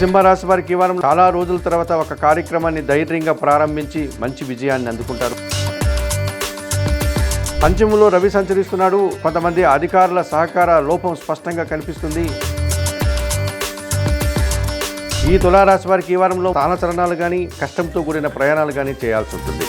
సింహరాశి వారికి ఈ వారం చాలా రోజుల తర్వాత ఒక కార్యక్రమాన్ని ధైర్యంగా ప్రారంభించి మంచి విజయాన్ని అందుకుంటారు. పంచములో రవి సంచరిస్తున్నాడు. కొంతమంది అధికారుల సహకార లోపం స్పష్టంగా కనిపిస్తుంది. ఈ తులారాశి వారికి ఈ వారంలో స్థానచరణాలు కానీ కష్టంతో కూడిన ప్రయాణాలు కానీ చేయాల్సి ఉంటుంది.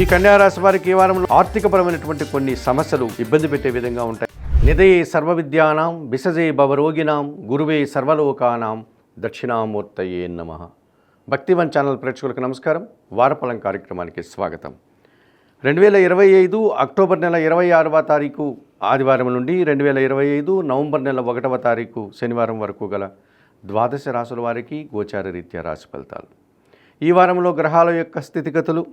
ఈ కన్యారాశి వారికి ఈ వారంలో ఆర్థికపరమైనటువంటి కొన్ని సమస్యలు ఇబ్బంది పెట్టే విధంగా ఉంటాయి. నిధయే సర్వ విద్యానాం విసజే భవరోగినాం గురువే సర్వలోకానాం దక్షిణామూర్తయే నమ. భక్తివన్ ఛానల్ ప్రేక్షకులకు నమస్కారం. వారఫలం కార్యక్రమానికి స్వాగతం. రెండు వేల ఇరవై ఐదు అక్టోబర్ నెల ఇరవై ఆరవ తారీఖు ఆదివారం నుండి రెండు వేల ఇరవై ఐదు నవంబర్ నెల ఒకటవ తారీఖు శనివారం వరకు గల ద్వాదశ రాసుల వారికి గోచార రీత్యా రాశి ఫలితాలు. ఈ వారంలో గ్రహాల యొక్క స్థితిగతులు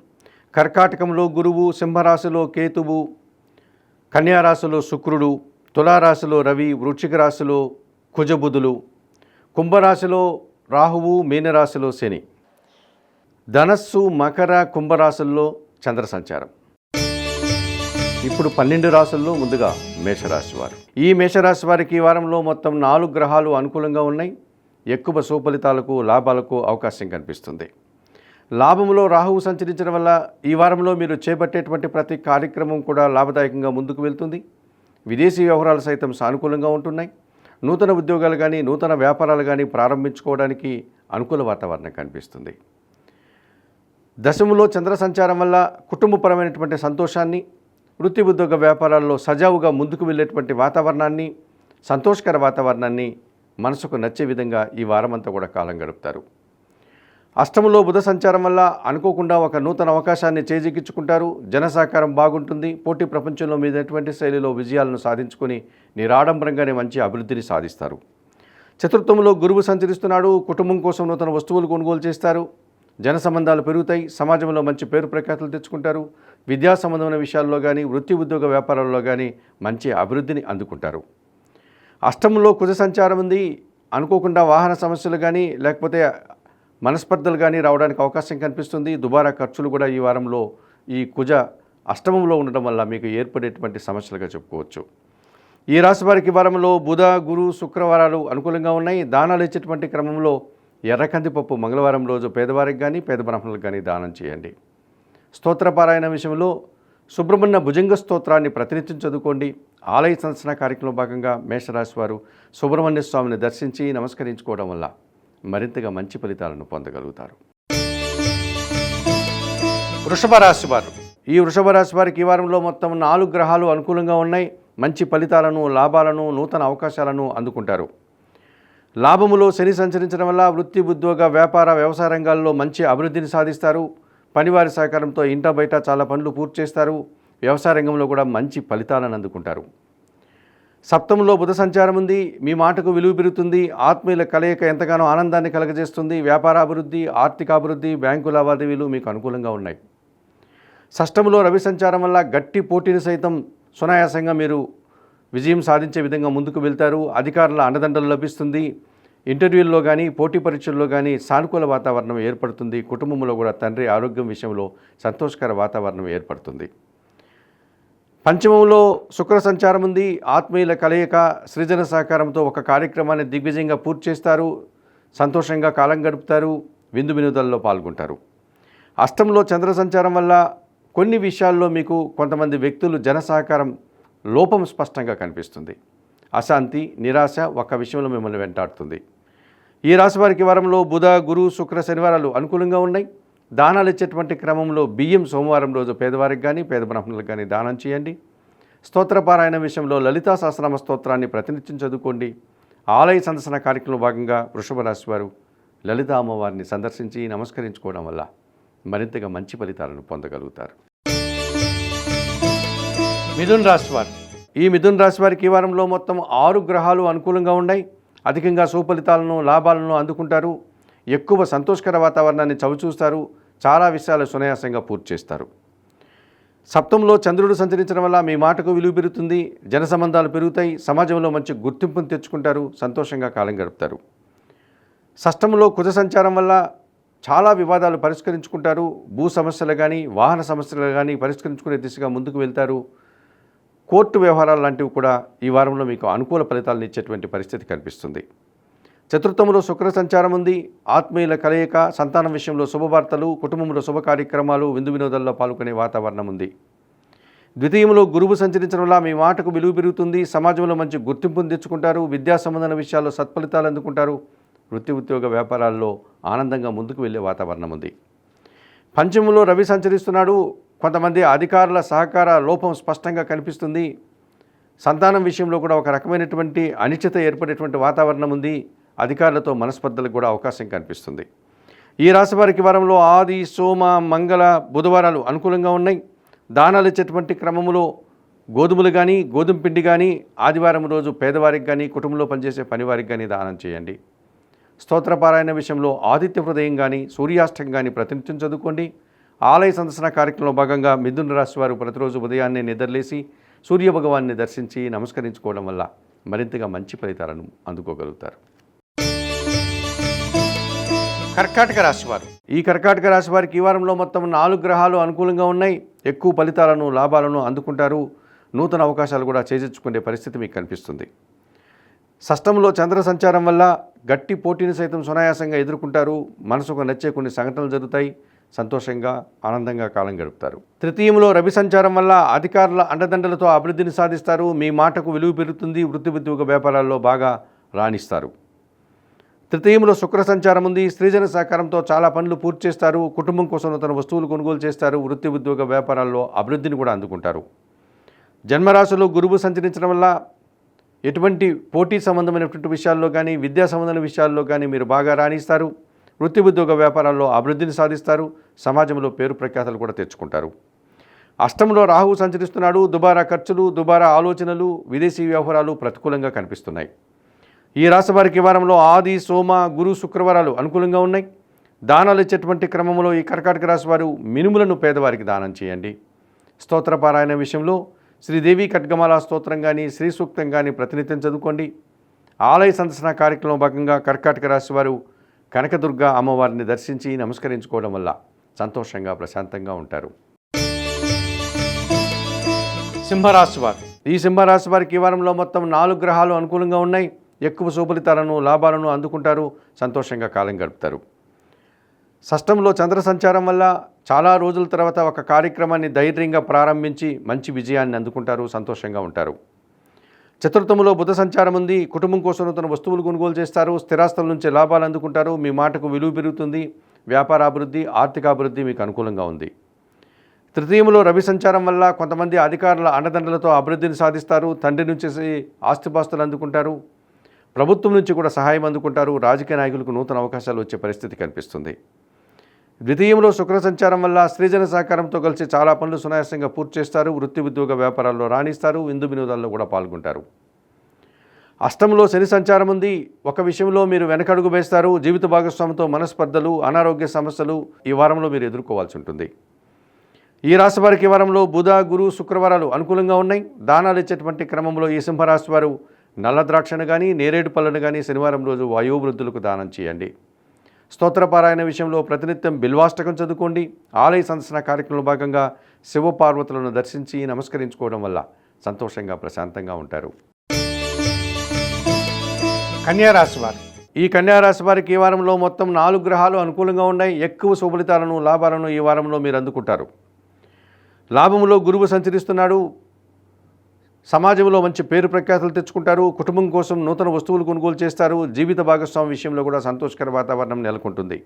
కర్కాటకంలో గురువు సింహరాశిలో కేతువు కన్యారాశిలో శుక్రుడు తులారాశిలో రవి వృశ్చిక రాశిలో కుజబుధులు కుంభరాశిలో రాహువు మీనరాశిలో శని. ధనస్సు మకర కుంభరాశుల్లో చంద్ర సంచారం ఇప్పుడు పన్నెండు రాశుల్లో ముందుగా మేషరాశి వారు. ఈ మేషరాశి వారికి ఈ వారంలో మొత్తం నాలుగు గ్రహాలు అనుకూలంగా ఉన్నాయి. ఎక్కువ సుఫలితాలకు లాభాలకు అవకాశం కనిపిస్తుంది. లాభంలో రాహువు సంచరించడం వల్ల ఈ వారంలో మీరు చేపట్టేటువంటి ప్రతి కార్యక్రమం కూడా లాభదాయకంగా ముందుకు వెళ్తుంది. విదేశీ వ్యవహారాలు సైతం సానుకూలంగా ఉంటున్నాయి. నూతన ఉద్యోగాలు కానీ నూతన వ్యాపారాలు కానీ ప్రారంభించుకోవడానికి అనుకూల వాతావరణం కనిపిస్తుంది. దశములో చంద్ర సంచారం వల్ల కుటుంబపరమైనటువంటి సంతోషాన్ని వృత్తి ఉద్యోగ వ్యాపారాల్లో సజావుగా ముందుకు వెళ్ళేటువంటి వాతావరణాన్ని సంతోషకర వాతావరణాన్ని మనసుకు నచ్చే విధంగా ఈ వారమంతా కూడా కాలం గడుపుతారు. అష్టములో బుధ సంచారం వల్ల అనుకోకుండా ఒక నూతన అవకాశాన్ని చేజిక్కించుకుంటారు. జనసహకారం బాగుంటుంది. పోటీ ప్రపంచంలో మీదటువంటి శైలిలో విజయాలను సాధించుకొని నిరాడంబరంగానే మంచి అభివృద్ధిని సాధిస్తారు. చతుర్థంలో గురువు సంచరిస్తున్నాడు. కుటుంబం కోసం నూతన వస్తువులు కొనుగోలు చేస్తారు. జన సంబంధాలు పెరుగుతాయి. సమాజంలో మంచి పేరు ప్రఖ్యాతులు తెచ్చుకుంటారు. విద్యా సంబంధమైన విషయాల్లో కానీ వృత్తి ఉద్యోగ వ్యాపారాల్లో కానీ మంచి అభివృద్ధిని అందుకుంటారు. అష్టంలో కుజ సంచారం ఉంది. అనుకోకుండా వాహన సమస్యలు కానీ లేకపోతే మనస్పర్ధలు కానీ రావడానికి అవకాశం కనిపిస్తుంది. దుబారా ఖర్చులు కూడా ఈ వారంలో ఈ కుజ అష్టమంలో ఉండడం వల్ల మీకు ఏర్పడేటువంటి సమస్యలుగా చెప్పుకోవచ్చు. ఈ రాశి వారికి వారంలో బుధ గురు శుక్రవారాలు అనుకూలంగా ఉన్నాయి. దానాలు ఇచ్చేటువంటి క్రమంలో ఎర్రకందిపప్పు మంగళవారం రోజు పేదవారికి కానీ పేద బ్రాహ్మణులకు కానీ దానం చేయండి. స్తోత్రపారాయణ విషయంలో సుబ్రహ్మణ్య భుజంగ స్తోత్రాన్ని ప్రతినిత్యం చదువుకోండి. ఆలయ సందర్శన కార్యక్రమంలో భాగంగా మేషరాశి వారు సుబ్రహ్మణ్య స్వామిని దర్శించి నమస్కరించుకోవడం వల్ల మరింతగా మంచి ఫలితాలను పొందగలుగుతారు. వృషభ రాశి వారు. ఈ వృషభ రాశి వారికి ఈ వారంలో మొత్తం నాలుగు గ్రహాలు అనుకూలంగా ఉన్నాయి. మంచి ఫలితాలను లాభాలను నూతన అవకాశాలను అందుకుంటారు. లాభములో శని సంచరించడం వల్ల వృత్తి ఉద్యోగ వ్యాపార వ్యవసాయ రంగాల్లో మంచి అభివృద్ధిని సాధిస్తారు. పనివారి సహకారంతో ఇంట బయట చాలా పనులు పూర్తి చేస్తారు. వ్యవసాయ రంగంలో కూడా మంచి ఫలితాలను అందుకుంటారు. సప్తంలో బుధ సంచారం ఉంది మీ మాటకు విలువ పెరుగుతుంది ఆత్మీయుల కలయిక ఎంతగానో ఆనందాన్ని కలగజేస్తుంది వ్యాపారాభివృద్ధి ఆర్థికాభివృద్ధి బ్యాంకు లావాదేవీలు మీకు అనుకూలంగా ఉన్నాయి. షష్టంలో రవి సంచారం వల్ల గట్టి పోటీని సైతం సునాయాసంగా మీరు విజయం సాధించే విధంగా ముందుకు వెళ్తారు. అధికారుల అండదండలు లభిస్తుంది. ఇంటర్వ్యూల్లో కానీ పోటీ పరీక్షల్లో కానీ సానుకూల వాతావరణం ఏర్పడుతుంది. కుటుంబంలో కూడా తండ్రి ఆరోగ్యం విషయంలో సంతోషకర వాతావరణం ఏర్పడుతుంది. పంచమంలో శుక్ర సంచారం ఉంది. ఆత్మీయుల కలయిక సృజన సహకారంతో ఒక కార్యక్రమాన్ని దిగ్విజయంగా పూర్తి చేస్తారు. సంతోషంగా కాలం గడుపుతారు. విందు వినోదాల్లో పాల్గొంటారు. అష్టంలో చంద్ర సంచారం వల్ల కొన్ని విషయాల్లో మీకు కొంతమంది వ్యక్తులు జన సహకారం లోపం స్పష్టంగా కనిపిస్తుంది. అశాంతి నిరాశ ఒక్క విషయంలో మిమ్మల్ని వెంటాడుతుంది. ఈ రాశి వారికి వారంలో బుధ గురు శుక్ర శనివారాలు అనుకూలంగా ఉన్నాయి. దానాలు ఇచ్చేటువంటి క్రమంలో బియ్యం సోమవారం రోజు పేదవారికి కానీ పేద బ్రాహ్మణులకు కానీ దానం చేయండి. స్తోత్రపారాయణ విషయంలో లలితా సహస్రనామ స్తోత్రాన్ని ప్రతినిత్యం చదువుకోండి. ఆలయ సందర్శన కార్యక్రమంలో భాగంగా వృషభ రాశి వారు లలిత అమ్మవారిని సందర్శించి నమస్కరించుకోవడం వల్ల మరింతగా మంచి ఫలితాలను పొందగలుగుతారు. మిథున్ రాశి వారు. ఈ మిథున్ రాశి వారికి ఈ వారంలో మొత్తం ఆరు గ్రహాలు అనుకూలంగా ఉన్నాయి. అధికంగా సుఫలితాలను లాభాలను అందుకుంటారు. ఎక్కువ సంతోషకర వాతావరణాన్ని చవిచూస్తారు చాలా విషయాలు సునాయాసంగా పూర్తి చేస్తారు. సప్తంలో చంద్రుడు సంచరించడం వల్ల మీ మాటకు విలువ పెరుగుతుంది జన సంబంధాలు పెరుగుతాయి సమాజంలో మంచి గుర్తింపును తెచ్చుకుంటారు సంతోషంగా కాలం గడుపుతారు. షష్టంలో కుజ సంచారం వల్ల చాలా వివాదాలు పరిష్కరించుకుంటారు భూ సమస్యలు కానీ వాహన సమస్యలు కానీ పరిష్కరించుకునే దిశగా ముందుకు వెళ్తారు. కోర్టు వ్యవహారాలు లాంటివి కూడా ఈ వారంలో మీకు అనుకూల ఫలితాలను ఇచ్చేటువంటి పరిస్థితి కనిపిస్తుంది. చతుర్థంలో శుక్ర సంచారం ఉంది. ఆత్మీయుల కలయిక సంతానం విషయంలో శుభవార్తలు కుటుంబంలో శుభ కార్యక్రమాలు విందు వినోదాల్లో పాల్గొనే వాతావరణం ఉంది. ద్వితీయంలో గురువు సంచరించడం వల్ల మీ మాటకు విలువ పెరుగుతుంది. సమాజంలో మంచి గుర్తింపును తెచ్చుకుంటారు. విద్యా సంబంధన విషయాల్లో సత్ఫలితాలు అందుకుంటారు. వృత్తి ఉద్యోగ వ్యాపారాల్లో ఆనందంగా ముందుకు వెళ్ళే వాతావరణం ఉంది. పంచమంలో రవి సంచరిస్తున్నాడు. కొంతమంది అధికారుల సహకార లోపం స్పష్టంగా కనిపిస్తుంది. సంతానం విషయంలో కూడా ఒక రకమైనటువంటి అనిశ్చిత ఏర్పడేటువంటి వాతావరణం ఉంది. అధికారులతో మనస్పర్ధలకు కూడా అవకాశం కనిపిస్తుంది. ఈ రాశివారికి వారంలో ఆది సోమ మంగళ బుధవారాలు అనుకూలంగా ఉన్నాయి. దానాలు ఇచ్చేటువంటి క్రమంలో గోధుమలు కానీ గోధుమ పిండి కానీ ఆదివారం రోజు పేదవారికి కానీ కుటుంబంలో పనిచేసే పనివారికి కానీ దానం చేయండి. స్తోత్రపారాయణ విషయంలో ఆదిత్య హృదయం కానీ సూర్యాష్టం కానీ ప్రతినిత్యం చదువుకోండి. ఆలయ సందర్శన కార్యక్రమంలో భాగంగా మిథున రాశి వారు ప్రతిరోజు ఉదయాన్నే నిద్రలేసి సూర్య భగవాన్ని దర్శించి నమస్కరించుకోవడం వల్ల మరింతగా మంచి ఫలితాలను అందుకోగలుగుతారు. కర్కాటక రాశి వారు. ఈ కర్కాటక రాశి వారికి ఈ వారంలో మొత్తం నాలుగు గ్రహాలు అనుకూలంగా ఉన్నాయి. ఎక్కువ ఫలితాలను లాభాలను అందుకుంటారు. నూతన అవకాశాలు కూడా చేజెచ్చుకునే పరిస్థితి మీకు కనిపిస్తుంది. సష్టంలో చంద్ర సంచారం వల్ల గట్టి పోటీని సైతం సునాయాసంగా ఎదుర్కొంటారు. మనసుకు నచ్చే కొన్ని సంఘటనలు జరుగుతాయి. సంతోషంగా ఆనందంగా కాలం గడుపుతారు. తృతీయంలో రవి సంచారం వల్ల అధికారుల అండదండలతో అభివృద్ధిని సాధిస్తారు. మీ మాటకు విలువ పెరుగుతుంది. వృత్తి ఉద్యోగ వ్యాపారాల్లో బాగా రాణిస్తారు. తృతీయంలో శుక్ర సంచారం ఉంది. స్త్రీజన సహకారంతో చాలా పనులు పూర్తి చేస్తారు. కుటుంబం కోసం తన వస్తువులు కొనుగోలు చేస్తారు. వృత్తి ఉద్యోగ వ్యాపారాల్లో అభివృద్ధిని కూడా అందుకుంటారు. జన్మరాశిలో గురువు సంచరించడం వల్ల ఎటువంటి పోటీ సంబంధమైనటువంటి విషయాల్లో కానీ విద్యా సంబంధమైన విషయాల్లో కానీ మీరు బాగా రాణిస్తారు. వృత్తి ఉద్యోగ వ్యాపారాల్లో అభివృద్ధిని సాధిస్తారు. సమాజంలో పేరు ప్రఖ్యాతలు కూడా తెచ్చుకుంటారు. అష్టంలో రాహువు సంచరిస్తున్నాడు. దుబారా ఖర్చులు దుబారా ఆలోచనలు విదేశీ వ్యవహారాలు ప్రతికూలంగా కనిపిస్తున్నాయి. ఈ రాశి వారికి వారంలో ఆది సోమ గురు శుక్రవారాలు అనుకూలంగా ఉన్నాయి. దానాలు ఇచ్చేటువంటి క్రమంలో ఈ కర్కాటక రాశి వారు మినుములను పేదవారికి దానం చేయండి. స్తోత్రపారాయణ విషయంలో శ్రీదేవి ఖడ్గమాల స్తోత్రం కానీ శ్రీ సూక్తం కానీ ప్రతినిత్యం చదువుకోండి. ఆలయ సందర్శన కార్యక్రమం భాగంగా కర్కాటక రాశి వారు కనకదుర్గ అమ్మవారిని దర్శించి నమస్కరించుకోవడం వల్ల సంతోషంగా ప్రశాంతంగా ఉంటారు. సింహరాశి వారు. ఈ సింహరాశి వారికి ఈ వారంలో మొత్తం నాలుగు గ్రహాలు అనుకూలంగా ఉన్నాయి. ఎక్కువ శుభలితాలను లాభాలను అందుకుంటారు సంతోషంగా కాలం గడుపుతారు. షష్టంలో చంద్ర సంచారం వల్ల చాలా రోజుల తర్వాత ఒక కార్యక్రమాన్ని ధైర్యంగా ప్రారంభించి మంచి విజయాన్ని అందుకుంటారు సంతోషంగా ఉంటారు. చతుర్థములో బుధ సంచారం ఉంది కుటుంబం కోసం తన వస్తువులు కొనుగోలు చేస్తారు స్థిరాస్తుల నుంచి లాభాలు అందుకుంటారు మీ మాటకు విలువ పెరుగుతుంది వ్యాపార అభివృద్ధి ఆర్థిక అభివృద్ధి మీకు అనుకూలంగా ఉంది. తృతీయంలో రవి సంచారం వల్ల కొంతమంది అధికారుల అండదండలతో అభివృద్ధిని సాధిస్తారు తండ్రి నుంచి ఆస్తిపాస్తులు అందుకుంటారు ప్రభుత్వం నుంచి కూడా సహాయం అందుకుంటారు. రాజకీయ నాయకులకు నూతన అవకాశాలు వచ్చే పరిస్థితి కనిపిస్తుంది. ద్వితీయంలో శుక్ర సంచారం వల్ల స్త్రీజన సహకారంతో కలిసి చాలా పనులు సునాయాసంగా పూర్తి చేస్తారు. వృత్తి ఉద్యోగ వ్యాపారాల్లో రాణిస్తారు. విందు వినోదాల్లో కూడా పాల్గొంటారు. అష్టంలో శని సంచారం ఉంది. ఒక విషయంలో మీరు వెనకడుగు వేస్తారు. జీవిత భాగస్వామితో మనస్పర్ధలు అనారోగ్య సమస్యలు ఈ వారంలో మీరు ఎదుర్కోవాల్సి ఉంటుంది. ఈ రాశి వారికి వారంలో బుధ గురు శుక్రవారాలు అనుకూలంగా ఉన్నాయి. దానాలు ఇచ్చేటువంటి క్రమంలో ఈ సింహరాశి వారు నల్ల ద్రాక్షను కానీ నేరేడు పళ్ళను కానీ శనివారం రోజు వయోవృద్ధులకు దానం చేయండి. స్తోత్రపారాయణ విషయంలో ప్రతినిత్యం బిల్వాష్టకం చదువుకోండి. ఆలయ సందర్శన కార్యక్రమంలో భాగంగా శివపార్వతులను దర్శించి నమస్కరించుకోవడం వల్ల సంతోషంగా ప్రశాంతంగా ఉంటారు. కన్యారాశి వారు. ఈ కన్యారాశి వారికి ఈ వారంలో మొత్తం నాలుగు గ్రహాలు అనుకూలంగా ఉన్నాయి. ఎక్కువ శుభలితాలను లాభాలను ఈ వారంలో మీరు అందుకుంటారు. లాభంలో గురువు సంచరిస్తున్నాడు. సమాజంలో మంచి పేరు ప్రఖ్యాతులు తెచ్చుకుంటారు కుటుంబం కోసం నూతన వస్తువులు కొనుగోలు చేస్తారు. జీవిత భాగస్వామి విషయంలో కూడా సంతోషకర వాతావరణం నెలకొంటుంది.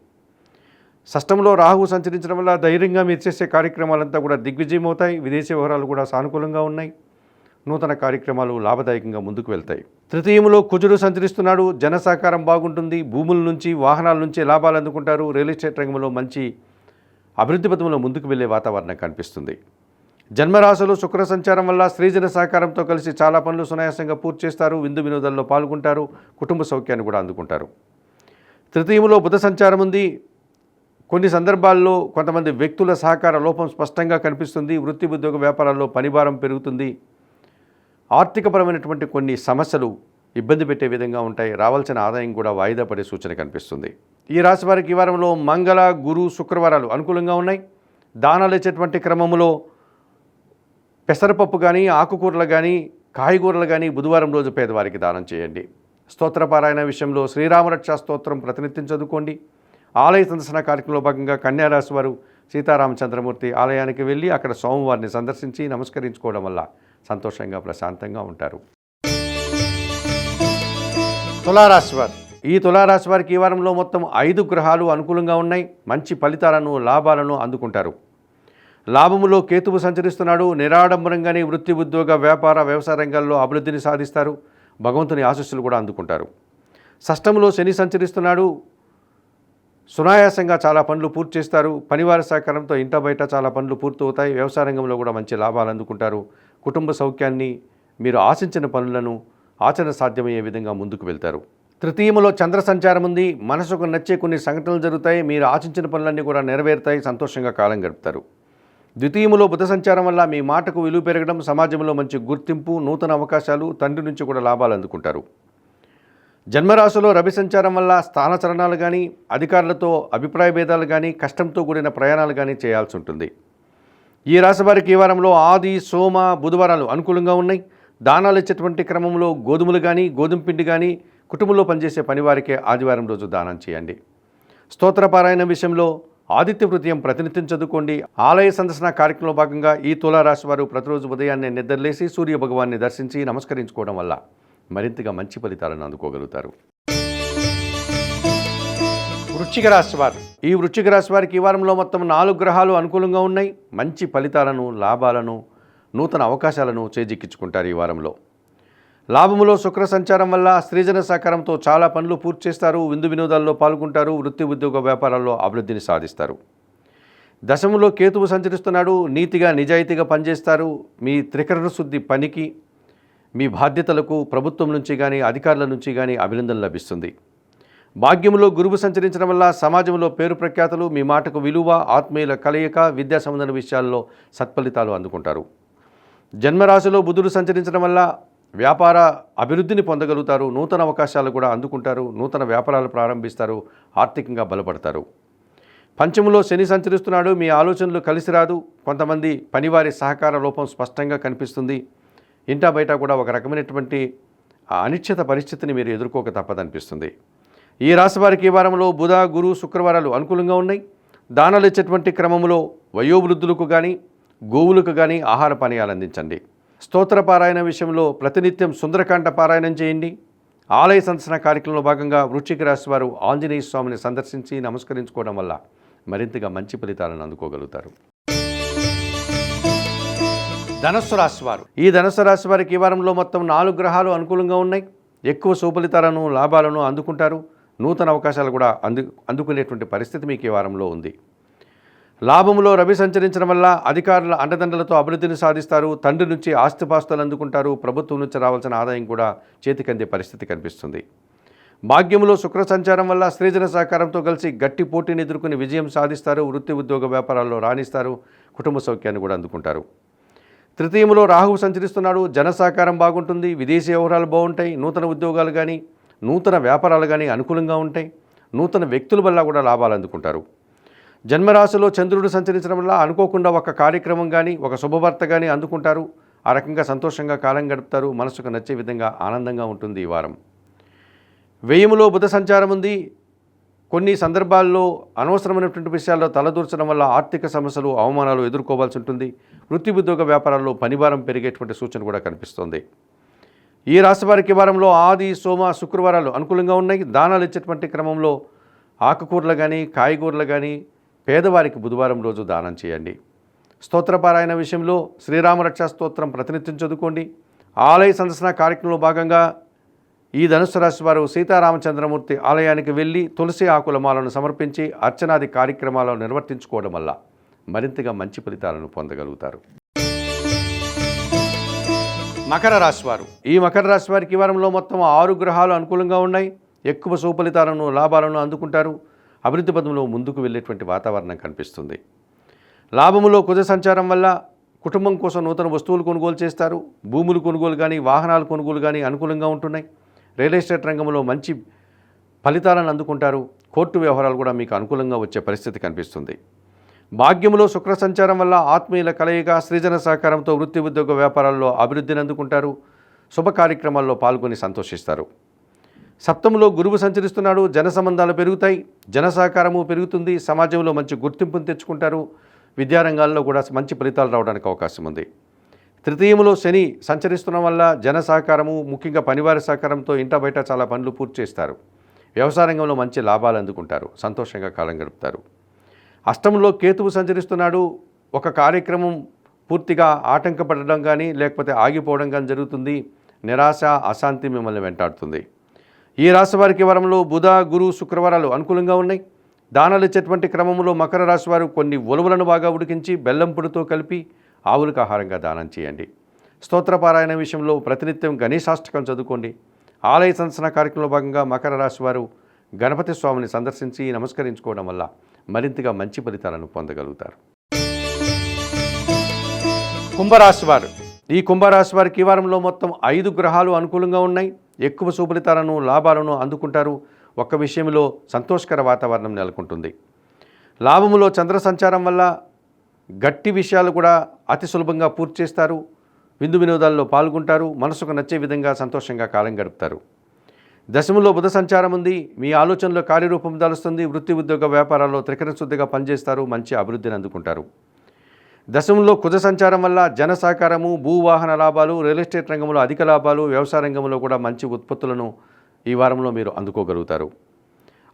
సష్టంలో రాహువు సంచరించడం వల్ల ధైర్యంగా మీరు చేసే కార్యక్రమాలంతా కూడా దిగ్విజయం అవుతాయి విదేశీ వ్యవహారాలు కూడా సానుకూలంగా ఉన్నాయి. నూతన కార్యక్రమాలు లాభదాయకంగా ముందుకు వెళ్తాయి. తృతీయంలో కుజుడు సంచరిస్తున్నాడు. జన సహకారం బాగుంటుంది. భూముల నుంచి వాహనాల నుంచి లాభాలు అందుకుంటారు. రియల్ ఎస్టేట్ రంగంలో మంచి అభివృద్ధి పథంలో ముందుకు వెళ్ళే వాతావరణం కనిపిస్తుంది. జన్మరాశులు శుక్ర సంచారం వల్ల స్త్రీజన సహకారంతో కలిసి చాలా పనులు సునాయాసంగా పూర్తి చేస్తారు. విందు వినోదాల్లో పాల్గొంటారు. కుటుంబ సౌఖ్యాన్ని కూడా అందుకుంటారు. తృతీయంలో బుధ సంచారం ఉంది. కొన్ని సందర్భాల్లో కొంతమంది వ్యక్తుల సహకార లోపం స్పష్టంగా కనిపిస్తుంది. వృత్తి ఉద్యోగ వ్యాపారాల్లో పనిభారం పెరుగుతుంది. ఆర్థికపరమైనటువంటి కొన్ని సమస్యలు ఇబ్బంది పెట్టే విధంగా ఉంటాయి. రావాల్సిన ఆదాయం కూడా వాయిదా పడే సూచన కనిపిస్తుంది. ఈ రాశి వారికి ఈ వారంలో మంగళ గురు శుక్రవారాలు అనుకూలంగా ఉన్నాయి. దానాలు ఇచ్చేటువంటి క్రమంలో పెసరపప్పు కానీ ఆకుకూరలు కానీ కాయగూరలు కానీ బుధవారం రోజు పేదవారికి దానం చేయండి. స్తోత్రపారాయణ విషయంలో శ్రీరామరక్ష స్తోత్రం ప్రతినిత్యం చదువుకోండి. ఆలయ సందర్శన కార్యక్రమంలో భాగంగా కన్యారాశి వారు సీతారామచంద్రమూర్తి ఆలయానికి వెళ్ళి అక్కడ స్వామివారిని సందర్శించి నమస్కరించుకోవడం వల్ల సంతోషంగా ప్రశాంతంగా ఉంటారు. తులారాశి వారు. ఈ తులారాశి వారికి ఈ వారంలో మొత్తం ఐదు గ్రహాలు అనుకూలంగా ఉన్నాయి. మంచి ఫలితాలను లాభాలను అందుకుంటారు. లాభములో కేతువు సంచరిస్తున్నాడు. నిరాడంబరంగానే వృత్తి ఉద్యోగ వ్యాపార వ్యవసాయ రంగాల్లో అభివృద్ధిని సాధిస్తారు. భగవంతుని ఆశస్సులు కూడా అందుకుంటారు. షష్టములో శని సంచరిస్తున్నాడు. సునాయాసంగా చాలా పనులు పూర్తి చేస్తారు. పనివారి సహకారంతో ఇంట బయట చాలా పనులు పూర్తవుతాయి వ్యవసాయ రంగంలో కూడా మంచి లాభాలు అందుకుంటారు. కుటుంబ సౌఖ్యాన్ని మీరు ఆశించిన పనులను ఆచరణ సాధ్యమయ్యే విధంగా ముందుకు వెళ్తారు. తృతీయములో చంద్ర సంచారం ఉంది. మనసుకు నచ్చే కొన్ని సంఘటనలు జరుగుతాయి. మీరు ఆశించిన పనులన్నీ కూడా నెరవేరుతాయి. సంతోషంగా కాలం గడుపుతారు. ద్వితీయములో బుధ సంచారం వల్ల మీ మాటకు విలువ పెరగడం సమాజంలో మంచి గుర్తింపు నూతన అవకాశాలు తండ్రి నుంచి కూడా లాభాలు అందుకుంటారు. జన్మరాశిలో రవి సంచారం వల్ల స్థానచలనాలు కానీ అధికారులతో అభిప్రాయ భేదాలు కానీ కష్టంతో కూడిన ప్రయాణాలు కానీ చేయాల్సి ఉంటుంది. ఈ రాశి వారికి ఈ వారంలో ఆది సోమ బుధవారాలు అనుకూలంగా ఉన్నాయి. దానాలు ఇచ్చేటువంటి క్రమంలో గోధుమలు కానీ గోధుమ పిండి కానీ కుటుంబంలో పనిచేసే పనివారికే ఆదివారం రోజు దానం చేయండి. స్తోత్రపారాయణ విషయంలో ఆదిత్య హృదయం ప్రతినిత్యం చదువుకోండి. ఆలయ సందర్శన కార్యక్రమంలో భాగంగా ఈ తులారాశి వారు ప్రతిరోజు ఉదయాన్నే నిద్రలేసి సూర్య భగవాన్ని దర్శించి నమస్కరించుకోవడం వల్ల మరింతగా మంచి ఫలితాలను అందుకోగలుగుతారు. వృశ్చిక రాశి వారు. ఈ వృశ్చిక రాశి వారికి ఈ వారంలో మొత్తం నాలుగు గ్రహాలు అనుకూలంగా ఉన్నాయి. మంచి ఫలితాలను లాభాలను నూతన అవకాశాలను చేజిక్కించుకుంటారు ఈ వారంలో. లాభములో శుక్ర సంచారం వల్ల స్త్రీజన సహకారంతో చాలా పనులు పూర్తి చేస్తారు. విందు వినోదాల్లో పాల్గొంటారు. వృత్తి ఉద్యోగ వ్యాపారాల్లో అభివృద్ధిని సాధిస్తారు. దశములో కేతువు సంచరిస్తున్నాడు. నీతిగా నిజాయితీగా పనిచేస్తారు. మీ త్రికరణ శుద్ధి పనికి మీ బాధ్యతలకు ప్రభుత్వం నుంచి కానీ అధికారుల నుంచి కానీ అభినందన లభిస్తుంది. భాగ్యములో గురువు సంచరించడం వల్ల సమాజంలో పేరు ప్రఖ్యాతలు మీ మాటకు విలువ ఆత్మీయుల కలయిక విద్యా సంబంధన విషయాల్లో సత్ఫలితాలు అందుకుంటారు. జన్మరాశిలో బుధుడు సంచరించడం వల్ల వ్యాపార అభివృద్ధిని పొందగలుగుతారు నూతన అవకాశాలు కూడా అందుకుంటారు నూతన వ్యాపారాలు ప్రారంభిస్తారు ఆర్థికంగా బలపడతారు. పంచములో శని సంచరిస్తున్నాడు మీ ఆలోచనలు కలిసి రాదు. కొంతమంది పనివారి సహకార లోపం స్పష్టంగా కనిపిస్తుంది. ఇంటా బయట కూడా ఒక రకమైనటువంటి అనిశ్చిత పరిస్థితిని మీరు ఎదుర్కోక తప్పదనిపిస్తుంది. ఈ రాశి వారికి ఈ వారంలో బుధ గురు శుక్రవారాలు అనుకూలంగా ఉన్నాయి. దానాలు ఇచ్చేటువంటి క్రమంలో వయోవృద్ధులకు కానీ గోవులకు కానీ ఆహార పానీయాలు అందించండి. స్తోత్ర పారాయణ విషయంలో ప్రతినిత్యం సుందరకాండ పారాయణం చేయండి. ఆలయ సందర్శన కార్యక్రమంలో భాగంగా వృశ్చిక రాశి వారు ఆంజనేయ స్వామిని సందర్శించి నమస్కరించుకోవడం వల్ల మరింతగా మంచి ఫలితాలను అందుకోగలుగుతారు. ధనస్సు రాశి వారు. ఈ ధనస్సు రాశి వారికి ఈ వారంలో మొత్తం నాలుగు గ్రహాలు అనుకూలంగా ఉన్నాయి. ఎక్కువ సుఫలితాలను లాభాలను అందుకుంటారు. నూతన అవకాశాలు కూడా అందు అందుకునేటువంటి పరిస్థితి మీకు ఈ వారంలో ఉంది. లాభములో రవి సంచరించడం వల్ల అధికారుల అండదండలతో అభివృద్ధిని సాధిస్తారు. తండ్రి నుంచి ఆస్తిపాస్తులు అందుకుంటారు. ప్రభుత్వం నుంచి రావాల్సిన ఆదాయం కూడా చేతికందే పరిస్థితి కనిపిస్తుంది. భాగ్యములో శుక్ర సంచారం వల్ల స్త్రీజన సహకారంతో కలిసి గట్టి పోటీని ఎదుర్కొని విజయం సాధిస్తారు. వృత్తి ఉద్యోగ వ్యాపారాల్లో రాణిస్తారు. కుటుంబ సౌఖ్యాన్ని కూడా అందుకుంటారు. తృతీయంలో రాహువు సంచరిస్తున్నాడు. జన సహకారం బాగుంటుంది. విదేశీ వ్యవహారాలు బాగుంటాయి. నూతన ఉద్యోగాలు కానీ నూతన వ్యాపారాలు కానీ అనుకూలంగా ఉంటాయి. నూతన వ్యక్తుల వల్ల కూడా లాభాలు అందుకుంటారు. జన్మరాశిలో చంద్రుడు సంచరించడం వల్ల అనుకోకుండా ఒక కార్యక్రమం కానీ ఒక శుభవార్త కానీ అందుకుంటారు. ఆ రకంగా సంతోషంగా కాలం గడుపుతారు. మనసుకు నచ్చే విధంగా ఆనందంగా ఉంటుంది ఈ వారం. వ్యయములో బుధ సంచారం ఉంది. కొన్ని సందర్భాల్లో అనవసరమైనటువంటి విషయాల్లో తలదూర్చడం వల్ల ఆర్థిక సమస్యలు అవమానాలు ఎదుర్కోవాల్సి ఉంటుంది. వృత్తి ఉద్యోగ వ్యాపారాల్లో పనిభారం పెరిగేటువంటి సూచన కూడా కనిపిస్తోంది. ఈ రాశి వారికి వారంలో ఆది సోమ శుక్రవారాలు అనుకూలంగా ఉన్నాయి. దానాలు ఇచ్చేటువంటి క్రమంలో ఆకుకూరలు కానీ కాయగూరలు కానీ పేదవారికి బుధవారం రోజు దానం చేయండి. స్తోత్రపారాయణ విషయంలో శ్రీరామరక్షా స్తోత్రం ప్రతినిత్యం చదువుకోండి. ఆలయ సందర్శన కార్యక్రమంలో భాగంగా ఈ ధనుసు రాశి వారు సీతారామచంద్రమూర్తి ఆలయానికి వెళ్ళి తులసి ఆకుల మాలను సమర్పించి అర్చనాది కార్యక్రమాలను నిర్వర్తించుకోవడం వల్ల మరింతగా మంచి ఫలితాలను పొందగలుగుతారు. మకర రాశి వారు. ఈ మకర రాశి వారికి ఈ వారంలో మొత్తం ఆరు గ్రహాలు అనుకూలంగా ఉన్నాయి. ఎక్కువ సుఫలితాలను లాభాలను అందుకుంటారు. అభివృద్ధి పదంలో ముందుకు వెళ్ళేటువంటి వాతావరణం కనిపిస్తుంది. లాభములో కుజ సంచారం వల్ల కుటుంబం కోసం నూతన వస్తువులు కొనుగోలు చేస్తారు. భూములు కొనుగోలు కానీ వాహనాలు కొనుగోలు కానీ అనుకూలంగా ఉంటున్నాయి. రియల్ ఎస్టేట్ రంగంలో మంచి ఫలితాలను అందుకుంటారు. కోర్టు వ్యవహారాలు కూడా మీకు అనుకూలంగా వచ్చే పరిస్థితి కనిపిస్తుంది. భాగ్యములో శుక్ర సంచారం వల్ల ఆత్మీయుల కలయిక సృజన సహకారంతో వృత్తి ఉద్యోగ వ్యాపారాల్లో అభివృద్ధిని అందుకుంటారు. శుభ కార్యక్రమాల్లో పాల్గొని సంతోషిస్తారు. సప్తములో గురువు సంచరిస్తున్నాడు జన సంబంధాలు పెరుగుతాయి జన సహకారము పెరుగుతుంది సమాజంలో మంచి గుర్తింపును తెచ్చుకుంటారు విద్యారంగాల్లో కూడా మంచి ఫలితాలు రావడానికి అవకాశం ఉంది. తృతీయములో శని సంచరిస్తున్న వల్ల జన సహకారము ముఖ్యంగా పనివారి సహకారంతో ఇంట బయట చాలా పనులు పూర్తి చేస్తారు. వ్యవసాయ రంగంలో మంచి లాభాలు అందుకుంటారు సంతోషంగా కాలం గడుపుతారు. అష్టంలో కేతువు సంచరిస్తున్నాడు ఒక కార్యక్రమం పూర్తిగా ఆటంకపడడం కానీ లేకపోతే ఆగిపోవడం కానీ జరుగుతుంది నిరాశ అశాంతి మిమ్మల్ని వెంటాడుతుంది. ఈ రాశి వారికి వరంలో బుధ గురు శుక్రవారాలు అనుకూలంగా ఉన్నాయి. దానాలు ఇచ్చేటువంటి క్రమంలో మకర రాశి వారు కొన్ని ఉలవలను బాగా ఉడికించి బెల్లం పొడితో కలిపి ఆవులకు ఆహారంగా దానం చేయండి. స్తోత్రపారాయణ విషయంలో ప్రతినిత్యం గణేశాష్టకం చదువుకోండి. ఆలయ సందర్శన కార్యక్రమంలో భాగంగా మకర రాశి వారు గణపతి స్వామిని సందర్శించి నమస్కరించుకోవడం వల్ల మరింతగా మంచి ఫలితాలను పొందగలుగుతారు. కుంభరాశి వారు. ఈ కుంభరాశి వారికి ఈ వారంలో మొత్తం ఐదు గ్రహాలు అనుకూలంగా ఉన్నాయి. ఎక్కువ సుఫలితాలను లాభాలను అందుకుంటారు. ఒక్క విషయంలో సంతోషకర వాతావరణం నెలకొంటుంది. లాభములో చంద్ర సంచారం వల్ల గట్టి విషయాలు కూడా అతి సులభంగా పూర్తి చేస్తారు. విందు వినోదాల్లో పాల్గొంటారు. మనసుకు నచ్చే విధంగా సంతోషంగా కాలం గడుపుతారు. దశములో బుధ సంచారం ఉంది. మీ ఆలోచనలో కార్యరూపం దాలుస్తుంది. వృత్తి ఉద్యోగ వ్యాపారాల్లో త్రికరణ శుద్ధిగా పనిచేస్తారు. మంచి అభివృద్ధిని అందుకుంటారు. దశంలో కుజ సంచారం వల్ల జన సహకారము భూవాహన లాభాలు రియల్ ఎస్టేట్ రంగంలో అధిక లాభాలు వ్యవసాయ రంగంలో కూడా మంచి ఉత్పత్తులను ఈ వారంలో మీరు అందుకోగలుగుతారు.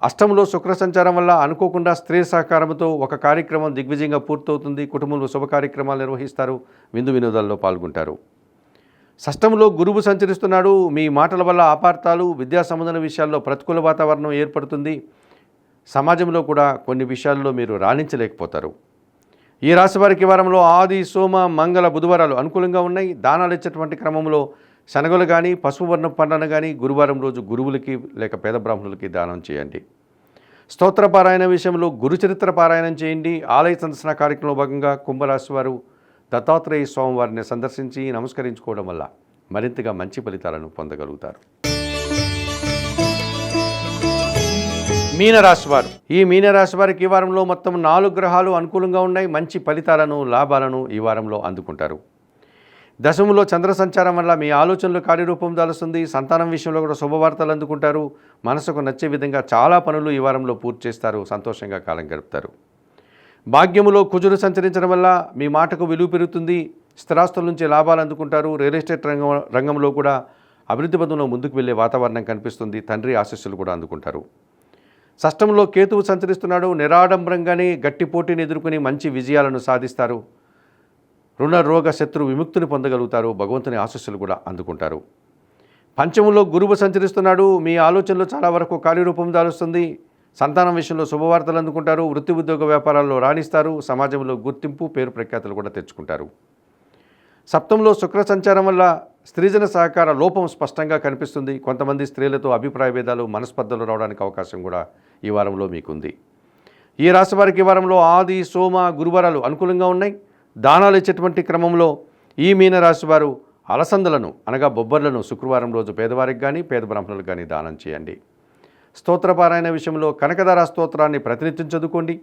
అష్టంలో శుక్ర సంచారం వల్ల అనుకోకుండా స్త్రీ సహకారంతో ఒక కార్యక్రమం దిగ్విజయంగా పూర్తవుతుంది. కుటుంబంలో శుభ కార్యక్రమాలు నిర్వహిస్తారు. విందు వినోదాల్లో పాల్గొంటారు. షష్టంలో గురువు సంచరిస్తున్నాడు. మీ మాటల వల్ల అపార్థాలు విద్యా సంబంధన విషయాల్లో ప్రతికూల వాతావరణం ఏర్పడుతుంది. సమాజంలో కూడా కొన్ని విషయాల్లో మీరు రాణించలేకపోతారు. ఈ రాశి వారికి వారంలో ఆది సోమ మంగళ బుధవారాలు అనుకూలంగా ఉన్నాయి. దానాలు ఇచ్చేటువంటి క్రమంలో శనగలు కానీ పసుపు వర్ణ పండ్లను కానీ గురువారం రోజు గురువులకి లేక పేద బ్రాహ్మణులకి దానం చేయండి. స్తోత్ర పారాయణ విషయంలో గురుచరిత్ర పారాయణం చేయండి. ఆలయ సందర్శన కార్యక్రమంలో భాగంగా కుంభరాశి వారు దత్తాత్రేయ స్వామివారిని సందర్శించి నమస్కరించుకోవడం వల్ల మరింతగా మంచి ఫలితాలను పొందగలుగుతారు. మీనరాశి వారు. ఈ మీనరాశి వారికి ఈ వారంలో మొత్తం నాలుగు గ్రహాలు అనుకూలంగా ఉన్నాయి. మంచి ఫలితాలను లాభాలను ఈ వారంలో అందుకుంటారు. దశములో చంద్ర సంచారం వల్ల మీ ఆలోచనలు కార్యరూపం దాలుస్తుంది. సంతానం విషయంలో కూడా శుభవార్తలు అందుకుంటారు. మనసుకు నచ్చే విధంగా చాలా పనులు ఈ వారంలో పూర్తి చేస్తారు. సంతోషంగా కాలం గడుపుతారు. భాగ్యములో కుజులు సంచరించడం వల్ల మీ మాటకు విలువ పెరుగుతుంది. స్థిరాస్తుల నుంచి లాభాలు అందుకుంటారు. రియల్ ఎస్టేట్ రంగం రంగంలో కూడా అభివృద్ధి పదంలో ముందుకు వెళ్ళే వాతావరణం కనిపిస్తుంది. తండ్రి ఆశస్సులు కూడా అందుకుంటారు. షష్టంలో కేతువు సంచరిస్తున్నాడు నిరాడంబరంగానే గట్టి పోటీని ఎదుర్కొని మంచి విజయాలను సాధిస్తారు. రుణ రోగ శత్రు విముక్తిని పొందగలుగుతారు. భగవంతుని ఆశస్సులు కూడా అందుకుంటారు. పంచములో గురువు సంచరిస్తున్నాడు. మీ ఆలోచనలు చాలా వరకు కార్యరూపం దాలుస్తుంది. సంతానం విషయంలో శుభవార్తలు అందుకుంటారు. వృత్తి ఉద్యోగ వ్యాపారాల్లో రాణిస్తారు. సమాజంలో గుర్తింపు పేరు ప్రఖ్యాతులు కూడా తెచ్చుకుంటారు. సప్తంలో శుక్ర సంచారం వల్ల స్త్రీజన సహకార లోపం స్పష్టంగా కనిపిస్తుంది. కొంతమంది స్త్రీలతో అభిప్రాయ భేదాలు మనస్పర్ధలు రావడానికి అవకాశం కూడా ఈ వారంలో మీకుంది. ఈ రాశి వారికి ఈ వారంలో ఆది సోమ గురువారాలు అనుకూలంగా ఉన్నాయి. దానాలు ఇచ్చేటువంటి క్రమంలో ఈ మీనరాశి వారు అలసందలను అనగా బొబ్బర్లను శుక్రవారం రోజు పేదవారికి కానీ పేద బ్రాహ్మణులకు కానీ దానం చేయండి. స్తోత్రపారాయణ విషయంలో కనకదార స్తోత్రాన్ని ప్రతినిత్యం చదువుకోండి.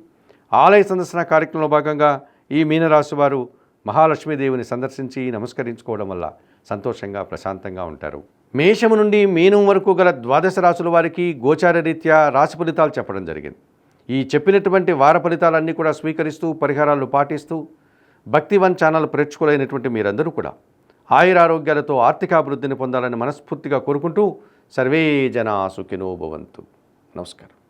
ఆలయ సందర్శన కార్యక్రమంలో భాగంగా ఈ మీనరాశి వారు మహాలక్ష్మీదేవిని సందర్శించి నమస్కరించుకోవడం వల్ల సంతోషంగా ప్రశాంతంగా ఉంటారు. మేషము నుండి మీనం వరకు గల ద్వాదశ రాసుల వారికి గోచార రీత్యా రాశి ఫలితాలు చెప్పడం జరిగింది. ఈ చెప్పినటువంటి వార ఫలితాలన్నీ కూడా స్వీకరిస్తూ పరిహారాలు పాటిస్తూ భక్తివన్ ఛానల్ ప్రేక్షకులైనటువంటి మీరందరూ కూడా ఆయురారోగ్యాలతో ఆర్థికాభివృద్ధిని పొందాలని మనస్ఫూర్తిగా కోరుకుంటూ సర్వే జనా సుఖినో భవంతు. నమస్కారం.